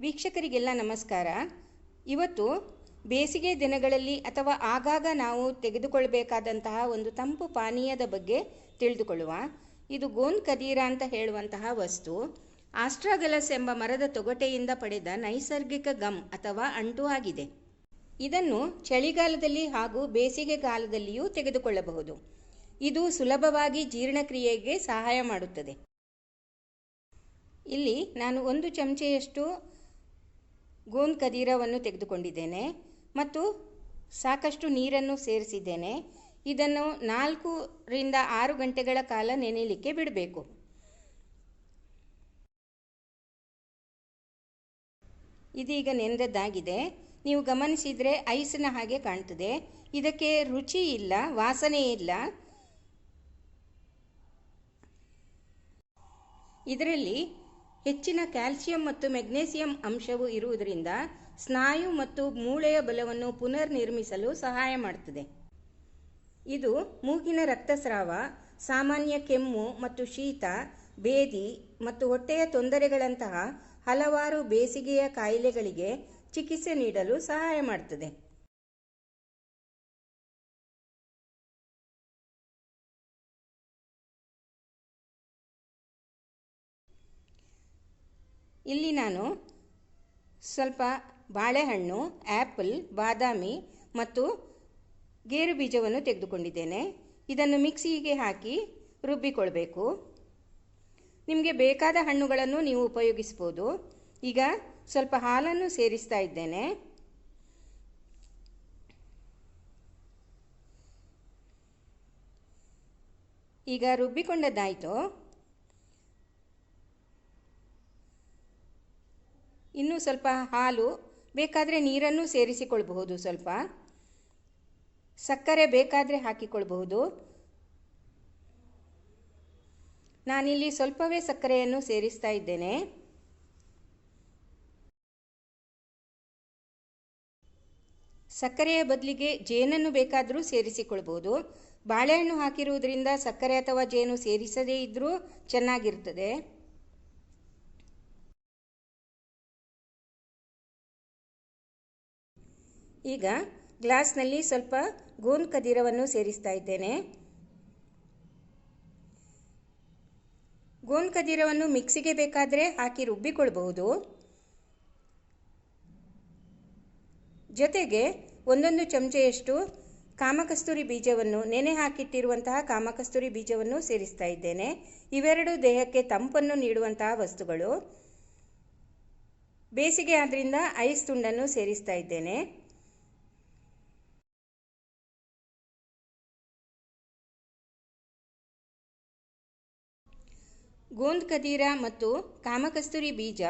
ವೀಕ್ಷಕರಿಗೆಲ್ಲ ನಮಸ್ಕಾರ. ಇವತ್ತು ಬೇಸಿಗೆ ದಿನಗಳಲ್ಲಿ ಅಥವಾ ಆಗಾಗ ನಾವು ತೆಗೆದುಕೊಳ್ಳಬೇಕಾದಂತಹ ಒಂದು ತಂಪು ಪಾನೀಯದ ಬಗ್ಗೆ ತಿಳಿದುಕೊಳ್ಳುವ. ಇದು ಗೋನ್ ಕದೀರ ಅಂತ ಹೇಳುವಂತಹ ವಸ್ತು. ಆಸ್ಟ್ರಾಗಲಸ್ ಎಂಬ ಮರದ ತೊಗಟೆಯಿಂದ ಪಡೆದ ನೈಸರ್ಗಿಕ ಗಮ್ ಅಥವಾ ಅಂಟು ಆಗಿದೆ. ಇದನ್ನು ಚಳಿಗಾಲದಲ್ಲಿ ಹಾಗೂ ಬೇಸಿಗೆ ಕಾಲದಲ್ಲಿಯೂ ತೆಗೆದುಕೊಳ್ಳಬಹುದು. ಇದು ಸುಲಭವಾಗಿ ಜೀರ್ಣಕ್ರಿಯೆಗೆ ಸಹಾಯ ಮಾಡುತ್ತದೆ. ಇಲ್ಲಿ ನಾನು ಒಂದು ಚಮಚೆಯಷ್ಟು ಗೋನ್ ಕದೀರವನ್ನು ತೆಗೆದುಕೊಂಡಿದ್ದೇನೆ ಮತ್ತು ಸಾಕಷ್ಟು ನೀರನ್ನು ಸೇರಿಸಿದ್ದೇನೆ. ಇದನ್ನು ನಾಲ್ಕರಿಂದ ಆರು ಗಂಟೆಗಳ ಕಾಲ ನೆನೆಯಲಿಕ್ಕೆ ಬಿಡಬೇಕು. ಇದೀಗ ನೆನೆದದ್ದಾಗಿದೆ ನೀವು ಗಮನಿಸಿದರೆ ಐಸಿನ ಹಾಗೆ ಕಾಣ್ತದೆ. ಇದಕ್ಕೆ ರುಚಿ ಇಲ್ಲ, ವಾಸನೆ ಇಲ್ಲ. ಇದರಲ್ಲಿ ಹೆಚ್ಚಿನ ಕ್ಯಾಲ್ಸಿಯಂ ಮತ್ತು ಮೆಗ್ನೀಸಿಯಂ ಅಂಶವು ಇರುವುದರಿಂದ ಸ್ನಾಯು ಮತ್ತು ಮೂಳೆಯ ಬಲವನ್ನು ಪುನರ್ನಿರ್ಮಿಸಲು ಸಹಾಯ ಮಾಡುತ್ತದೆ. ಇದು ಮೂಗಿನ ರಕ್ತಸ್ರಾವ, ಸಾಮಾನ್ಯ ಕೆಮ್ಮು ಮತ್ತು ಶೀತ, ಬೇದಿ ಮತ್ತು ಹೊಟ್ಟೆಯ ತೊಂದರೆಗಳಂತಹ ಹಲವಾರು ಬೇಸಿಗೆಯ ಕಾಯಿಲೆಗಳಿಗೆ ಚಿಕಿತ್ಸೆ ನೀಡಲು ಸಹಾಯ ಮಾಡುತ್ತದೆ. ಇಲ್ಲಿ ನಾನು ಸ್ವಲ್ಪ ಬಾಳೆಹಣ್ಣು ಆ್ಯಪಲ್ ಬಾದಾಮಿ ಮತ್ತು ಗೇರು ಬೀಜವನ್ನು ತೆಗೆದುಕೊಂಡಿದ್ದೇನೆ. ಇದನ್ನು ಮಿಕ್ಸಿಗೆ ಹಾಕಿ ರುಬ್ಬಿಕೊಳ್ಬೇಕು. ನಿಮಗೆ ಬೇಕಾದ ಹಣ್ಣುಗಳನ್ನು ನೀವು ಉಪಯೋಗಿಸ್ಬೋದು. ಈಗ ಸ್ವಲ್ಪ ಹಾಲನ್ನು ಸೇರಿಸ್ತಾ ಇದ್ದೇನೆ. ಈಗ ರುಬ್ಬಿಕೊಂಡದ್ದಾಯಿತು. ಇನ್ನೂ ಸ್ವಲ್ಪ ಹಾಲು ಬೇಕಾದರೆ ನೀರನ್ನು ಸೇರಿಸಿಕೊಳ್ಳಬಹುದು ಸ್ವಲ್ಪ. ಸಕ್ಕರೆ ಬೇಕಾದರೆ ಹಾಕಿಕೊಳ್ಳಬಹುದು ನಾನಿಲ್ಲಿ ಸ್ವಲ್ಪವೇ ಸಕ್ಕರೆಯನ್ನು ಸೇರಿಸ್ತಾ ಇದ್ದೇನೆ. ಸಕ್ಕರೆಯ ಬದಲಿಗೆ ಜೇನನ್ನು ಬೇಕಾದರೂ ಸೇರಿಸಿಕೊಳ್ಬೋದು ಬಾಳೆಹಣ್ಣು ಹಾಕಿರುವುದರಿಂದ ಸಕ್ಕರೆ ಅಥವಾ ಜೇನು ಸೇರಿಸದೇ ಇದ್ದರೂ ಚೆನ್ನಾಗಿರ್ತದೆ. ಈಗ ಗ್ಲಾಸ್ನಲ್ಲಿ ಸ್ವಲ್ಪ ಗೋನ್ ಕದಿರವನ್ನು ಸೇರಿಸ್ತಾ ಇದ್ದೇನೆ. ಗೋನ್ ಕದಿರವನ್ನು ಮಿಕ್ಸಿಗೆ ಬೇಕಾದರೆ ಹಾಕಿ ರುಬ್ಬಿಕೊಳ್ಬಹುದು. ಜೊತೆಗೆ ಒಂದೊಂದು ಚಮಚೆಯಷ್ಟು ಕಾಮಕಸ್ತೂರಿ ಬೀಜವನ್ನು, ನೆನೆ ಹಾಕಿಟ್ಟಿರುವಂತಹ ಕಾಮಕಸ್ತೂರಿ ಬೀಜವನ್ನು ಸೇರಿಸ್ತಾ ಇದ್ದೇನೆ. ಇವೆರಡು ದೇಹಕ್ಕೆ ತಂಪನ್ನು ನೀಡುವಂತಹ ವಸ್ತುಗಳು. ಬೇಸಿಗೆ ಆದ್ದರಿಂದ ಐಸ್ ತುಂಡನ್ನು ಸೇರಿಸ್ತಾ ಇದ್ದೇನೆ. ಗೋಂದ್ ಕದೀರ ಮತ್ತು ಕಾಮಕಸ್ತೂರಿ ಬೀಜ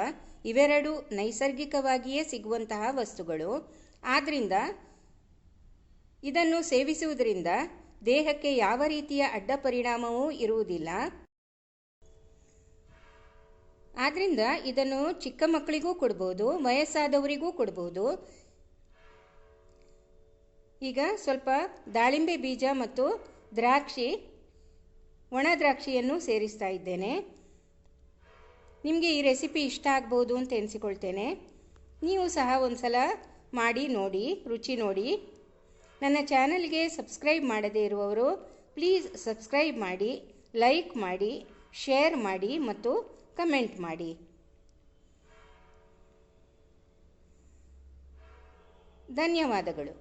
ಇವೆರಡು ನೈಸರ್ಗಿಕವಾಗಿಯೇ ಸಿಗುವಂತಹ ವಸ್ತುಗಳು. ಆದ್ದರಿಂದ ಇದನ್ನು ಸೇವಿಸುವುದರಿಂದ ದೇಹಕ್ಕೆ ಯಾವ ರೀತಿಯ ಅಡ್ಡ ಪರಿಣಾಮವೂ ಇರುವುದಿಲ್ಲ. ಆದ್ದರಿಂದ ಇದನ್ನು ಚಿಕ್ಕ ಮಕ್ಕಳಿಗೂ ಕೊಡ್ಬೋದು, ವಯಸ್ಸಾದವರಿಗೂ ಕೊಡ್ಬೋದು. ಈಗ ಸ್ವಲ್ಪ ದಾಳಿಂಬೆ ಬೀಜ ಮತ್ತು ದ್ರಾಕ್ಷಿ ಒಣ ದ್ರಾಕ್ಷಿಯನ್ನು ಸೇರಿಸ್ತಾ ಇದ್ದೇನೆ. ನಿಮಗೆ ಈ ರೆಸಿಪಿ ಇಷ್ಟ ಆಗ್ಬೋದು ಅಂತ ಎನಿಸಿಕೊಳ್ತೇನೆ. ನೀವು ಸಹ ಒಂದು ಸಲ ಮಾಡಿ ನೋಡಿ, ರುಚಿ ನೋಡಿ. ನನ್ನ ಚಾನಲ್ಗೆ ಸಬ್ಸ್ಕ್ರೈಬ್ ಮಾಡದೇ ಇರುವವರು ಪ್ಲೀಸ್ ಸಬ್ಸ್ಕ್ರೈಬ್ ಮಾಡಿ, ಲೈಕ್ ಮಾಡಿ, ಶೇರ್ ಮಾಡಿ ಮತ್ತು ಕಮೆಂಟ್ ಮಾಡಿ. ಧನ್ಯವಾದಗಳು.